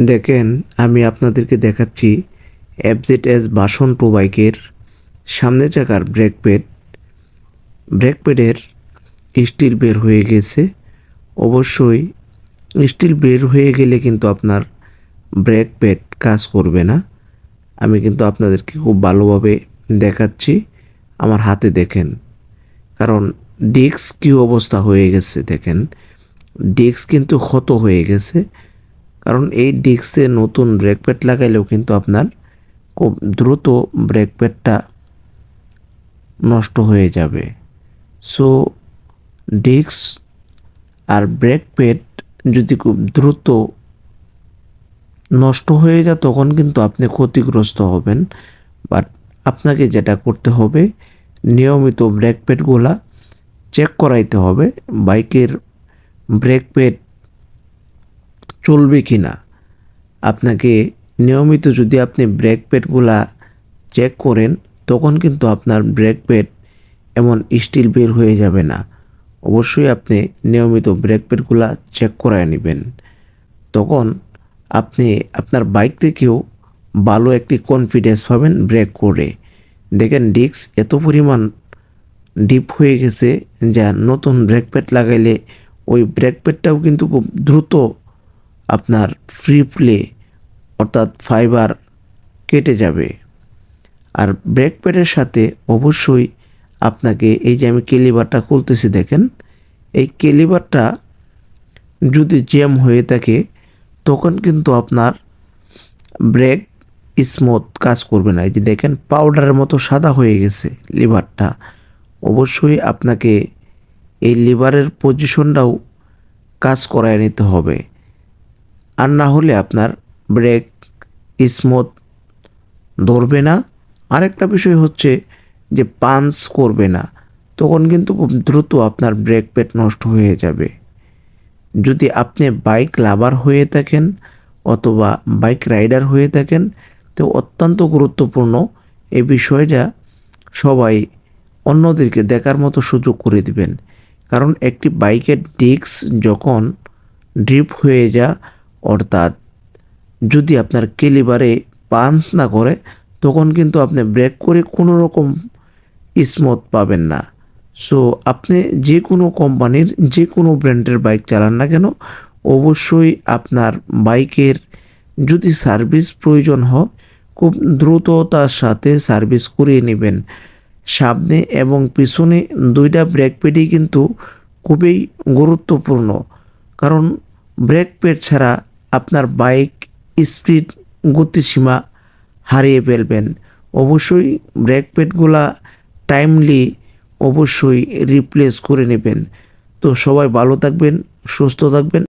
দেখেন, আমি আপনাদেরকে দেখাচ্ছি এফজেড এস বাসন টু বাইকের সামনে চাকার ব্রেক প্যাড ব্রেক প্যাডের স্টিল বের হয়ে গেছে। অবশ্যই স্টিল বের হয়ে গেলে কিন্তু আপনার ব্রেক প্যাড কাজ করবে না। আমি কিন্তু আপনাদেরকে খুব ভালোভাবে দেখাচ্ছি। আমার হাতে দেখেন, কারণ ডিস্ক কী অবস্থা হয়ে গেছে দেখেন। ডিস্ক কিন্তু ক্ষত হয়ে গেছে। কারণ এই ডিস্কে নতুন ব্রেক প্যাড লাগাইলেও কিন্তু আপনার খুব দ্রুত ব্রেক প্যাডটা নষ্ট হয়ে যাবে। সো ডিস্ক আর ব্রেক প্যাড যদি খুব দ্রুত নষ্ট হয়ে যায়, তখন কিন্তু আপনি ক্ষতিগ্রস্ত হবেন। বাট আপনাকে যেটা করতে হবে, নিয়মিত ব্রেক প্যাডগুলা চেক করাইতে হবে। বাইকের ব্রেক প্যাড চলবে কি না? আপনাকে নিয়মিত যদি আপনি ব্রেক প্যাডগুলা চেক করেন, তখন কিন্তু আপনার ব্রেক প্যাড এমন স্টিল বের হয়ে যাবে না। অবশ্যই আপনি নিয়মিত ব্রেক প্যাডগুলা চেক করায় নেবেন। তখন আপনি আপনার বাইক থেকেও ভালো একটি কনফিডেন্স পাবেন ব্রেক করে। দেখেন ডিস্ক এত পরিমাণ ডিপ হয়ে গেছে যা নতুন ব্রেক প্যাড লাগাইলে ওই ব্রেক প্যাডটাও কিন্তু খুব দ্রুত আপনার ফ্রি প্লে অর্থাৎ ফাইবার কেটে যাবে। আর ব্রেক প্যাডের সাথে অবশ্যই আপনাকে এই যে আমি কেলিবারটা খুলতেছি দেখেন, এই কেলিবারটা যদি জ্যাম হয়ে থাকে, তখন কিন্তু আপনার ব্রেক স্মুথ কাজ করবে না। এই যে দেখেন পাউডারের মতো সাদা হয়ে গেছে লিভারটা অবশ্যই আপনাকে এই লিভারের পজিশনটাও কাজ করায় নিতে হবে। আর না হলে আপনার ব্রেক, স্মুথ ধরবে না। আরেকটা বিষয় হচ্ছে যে পাঞ্চ করবে না, তখন কিন্তু খুব দ্রুত আপনার ব্রেক প্যাড নষ্ট হয়ে যাবে। যদি আপনি বাইক লাভার হয়ে থাকেন অথবা বাইক রাইডার হয়ে থাকেন, তো অত্যন্ত গুরুত্বপূর্ণ এই বিষয়টা সবাই অন্যদেরকে দেখার মতো সুযোগ করে দিবেন। কারণ একটি বাইকের ডিস্ক যখন ড্রিপ হয়ে যা অর্থাৎ যদি আপনার কেলিবারে পাঞ্চ না করে, তখন কিন্তু আপনি ব্রেক করে কোনো রকম স্মুথ পাবেন না। সো, আপনি যে কোনো কোম্পানির, যে কোনো ব্র্যান্ডের বাইক চালান না কেন, অবশ্যই আপনার বাইকের যদি সার্ভিস প্রয়োজন হয়, খুব দ্রুততার সাথে সার্ভিস করিয়ে নেবেন। সামনে এবং পিছনে দুইটা ব্রেক প্যাডই কিন্তু খুবই গুরুত্বপূর্ণ। কারণ ব্রেক প্যাড ছাড়া আপনার বাইক স্পিড গতিসীমা হারিয়ে ফেলবেন। অবশ্যই ব্রেক প্যাডগুলা টাইমলি অবশ্যই রিপ্লেস করে নেবেন। তো সবাই ভালো থাকবেন, সুস্থ থাকবেন।